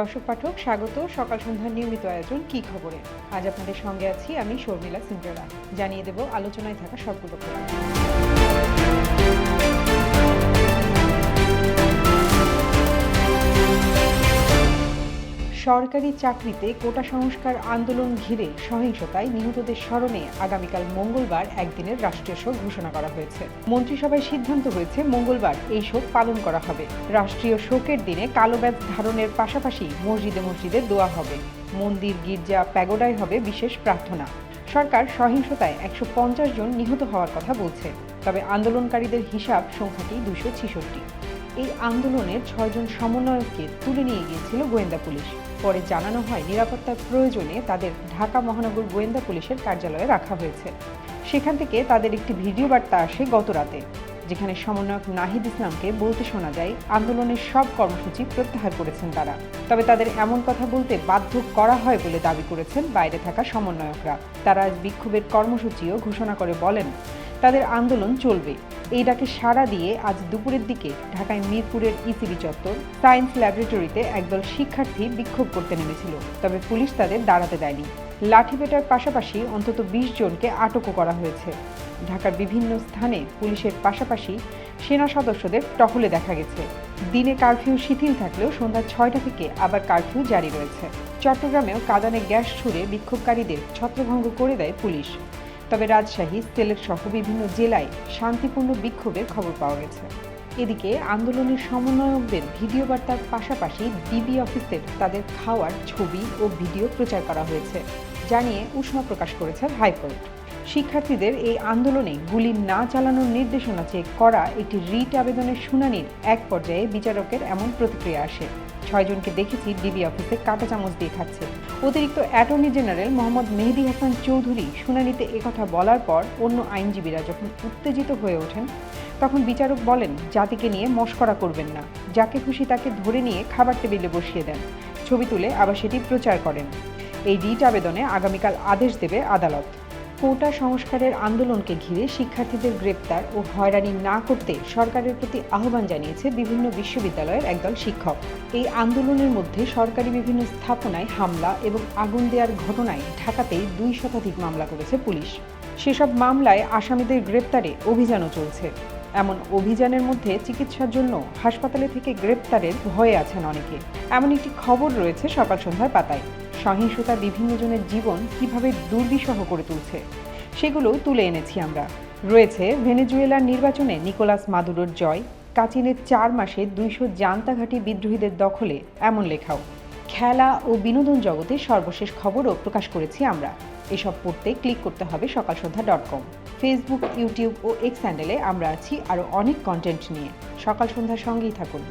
দর্শক পাঠক, স্বাগত। সকাল সন্ধ্যার নিয়মিত আয়োজন, কি খবরে? আজ আপনাদের সঙ্গে আছি আমি শর্মিলা সিন্ডেলা জানিয়ে দেব, আলোচনায় থাকা সবগুলো খবর সরকারি চাকরিতে কোটা সংস্কার আন্দোলন ঘিরে সহিংসতায় নিহতদের স্মরণে আগামীকাল মঙ্গলবার একদিনের রাষ্ট্রীয় শোক ঘোষণা করা হয়েছে। মন্ত্রিসভায় সিদ্ধান্ত হয়েছে, মঙ্গলবার এই শোক পালন করা হবে। রাষ্ট্রীয় শোকের দিনে কালো ব্যাজ ধারণের পাশাপাশি মসজিদে মসজিদে দোয়া হবে। মন্দির, গির্জা প্যাগোডায় হবে বিশেষ প্রার্থনা। সরকার সহিংসতায় একশো পঞ্চাশ জন নিহত হওয়ার কথা বলছে। তবে আন্দোলনকারীদের হিসাব সংখ্যাটি দুশো ছেষট্টি। এই আন্দোলনের ছয়জন সমন্বয়ককে তুলে নিয়ে গিয়েছিল গোয়েন্দা পুলিশ। পরে জানানো হয়, নিরাপত্তার প্রয়োজনে তাদের ঢাকা মহানগর গোয়েন্দা পুলিশের কার্যালয়ে রাখা হয়েছে। সেখান থেকে তাদের একটি ভিডিও বার্তা আসে গত রাতে, যেখানে সমন্বয়ক নাহিদ ইসলামকে বলতে শোনা যায়, আন্দোলনের সব কর্মসূচি প্রত্যাহার করেছেন তারা। তবে তাদের এমন কথা বলতে বাধ্য করা হয় বলে দাবি করেছেন বাইরে থাকা সমন্বয়করা। তারা আজ বিক্ষোভের কর্মসূচিও ঘোষণা করে বলেন, তাদের আন্দোলন চলবে। এই ডাকে সাড়া দিয়ে আজ দুপুরের দিকে ঢাকায় মিরপুরের ইসিবি চত্বর সায়েন্স ল্যাবরেটরিতে একদল শিক্ষার্থী বিক্ষোভ করতে নেমেছিল। তবে পুলিশ তাদের দাঁড়াতে দেয়নি। লাঠিপেটার পাশাপাশি অন্তত বিশ জনকে আটকও করা হয়েছে। ঢাকার বিভিন্ন স্থানে পুলিশের পাশাপাশি সেনা সদস্যদের টহলে দেখা গেছে। দিনে কারফিউ শিথিল থাকলেও সন্ধ্যা ছয়টা থেকে আবার কারফিউ জারি রয়েছে। চট্টগ্রামেও কাদানে গ্যাস ছুড়ে বিক্ষোভকারীদের ছত্রভঙ্গ করে দেয় পুলিশ। তবে রাজশাহী, সিলেট সহ বিভিন্ন জেলায় শান্তিপূর্ণ বিক্ষোভের খবর পাওয়া গেছে। এদিকে আন্দোলনের সমন্বয়কদের ভিডিও বার্তার পাশাপাশি ডিবি অফিসের তাদের খাওয়ার ছবি ও ভিডিও প্রচার করা হয়েছে, জানিয়ে উষ্মা প্রকাশ করেছে হাইকোর্ট। শিক্ষার্থীদের এই আন্দোলনে গুলি না চালানোর নির্দেশনা চেয়ে করা একটি রিট আবেদনের শুনানির এক পর্যায়ে বিচারকের এমন প্রতিক্রিয়া আসে। ছয়জনকে দেখেছি ডিবি অফিসে কাঁটা চামচ দিয়ে খাচ্ছে। অতিরিক্ত অ্যাটর্নি জেনারেল মোহাম্মদ মেহেদি হাসান চৌধুরী শুনানিতে একথা বলার পর অন্য আইনজীবীরা যখন উত্তেজিত হয়ে ওঠেন, তখন বিচারক বলেন, জাতিকে নিয়ে মস্করা করবেন না। যাকে খুশি তাকে ধরে নিয়ে খাবার টেবিলে বসিয়ে দেন। ছবি তুলে আবার সেটি প্রচার করেন। এই রিট আবেদনে আগামীকাল আদেশ দেবে আদালত। কোটা সংস্কারের আন্দোলনকে ঘিরে শিক্ষার্থীদের গ্রেপ্তার ও হয়রানি না করতে সরকারের প্রতি আহ্বান জানিয়েছে বিভিন্ন বিশ্ববিদ্যালয়ের একদল শিক্ষক। এই আন্দোলনের মধ্যে সরকারি বিভিন্ন স্থাপনায় হামলা এবং আগুন দেওয়ার ঘটনায় ঢাকাতেই দুই শতাধিক মামলা করেছে পুলিশ। সেসব মামলায় আসামিদের গ্রেপ্তারে অভিযানও চলছে। এমন অভিযানের মধ্যে চিকিৎসার জন্য হাসপাতালে থেকে গ্রেপ্তারের ভয়ে আছেন অনেকে। এমন একটি খবর রয়েছে সকাল সন্ধ্যার পাতায়। সহিংসতা বিভিন্ন জনের জীবন কীভাবে দুর্বিষহ করে তুলছে, সেগুলো তুলে এনেছি আমরা। রয়েছে ভেনেজুয়েলার নির্বাচনে নিকোলাস মাদুরোর জয়, কাচিনের চার মাসে দুইশো জান্তাঘাটি বিদ্রোহীদের দখলে, এমন লেখাও। খেলা ও বিনোদন জগতে সর্বশেষ খবরও প্রকাশ করেছি আমরা। এসব পড়তে ক্লিক করতে হবে Sakal Sandhya dot com. Facebook, YouTube ও এক্স হ্যান্ডেলে আমরা আছি আরও অনেক কন্টেন্ট নিয়ে। সকাল সন্ধ্যার সঙ্গেই থাকুন।